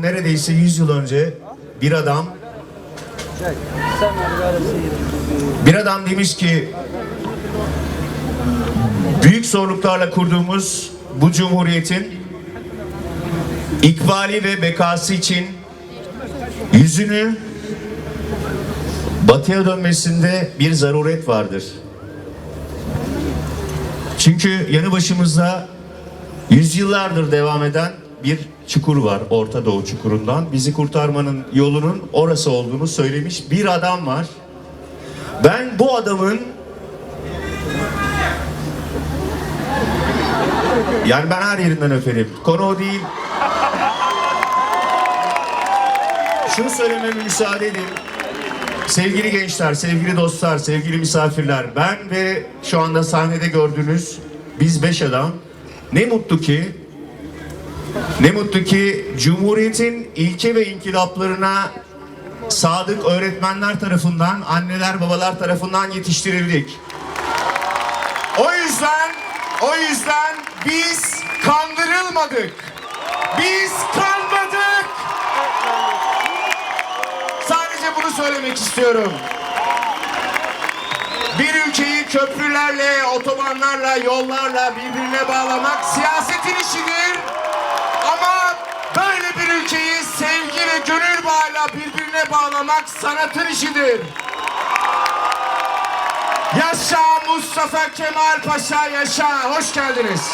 Neredeyse 100 yıl önce bir adam bir adam demiş ki büyük zorluklarla kurduğumuz bu cumhuriyetin ikbali ve bekası için yüzünü batıya dönmesinde bir zaruret vardır. Çünkü yanı başımızda yüzyıllardır devam eden bir çukur var Orta Doğu çukurundan. Bizi kurtarmanın yolunun orası olduğunu söylemiş bir adam var. Ben bu adamın yani ben her yerinden öperim. Konu o değil. Şunu söylememe müsaade edin. Sevgili gençler, sevgili dostlar, sevgili misafirler, ben ve şu anda sahnede gördüğünüz biz beş adam ne mutlu ki ne mutlu ki Cumhuriyet'in ilke ve inkılaplarına sadık öğretmenler tarafından, anneler babalar tarafından yetiştirildik. O yüzden, o yüzden biz kandırılmadık. Biz kanmadık. Sadece bunu söylemek istiyorum. Bir ülkeyi köprülerle, otobanlarla, yollarla birbirine bağlamak siyasetin işidir. Bağlamak sanatın işidir. Yaşa Mustafa Kemal Paşa yaşa. Hoş geldiniz.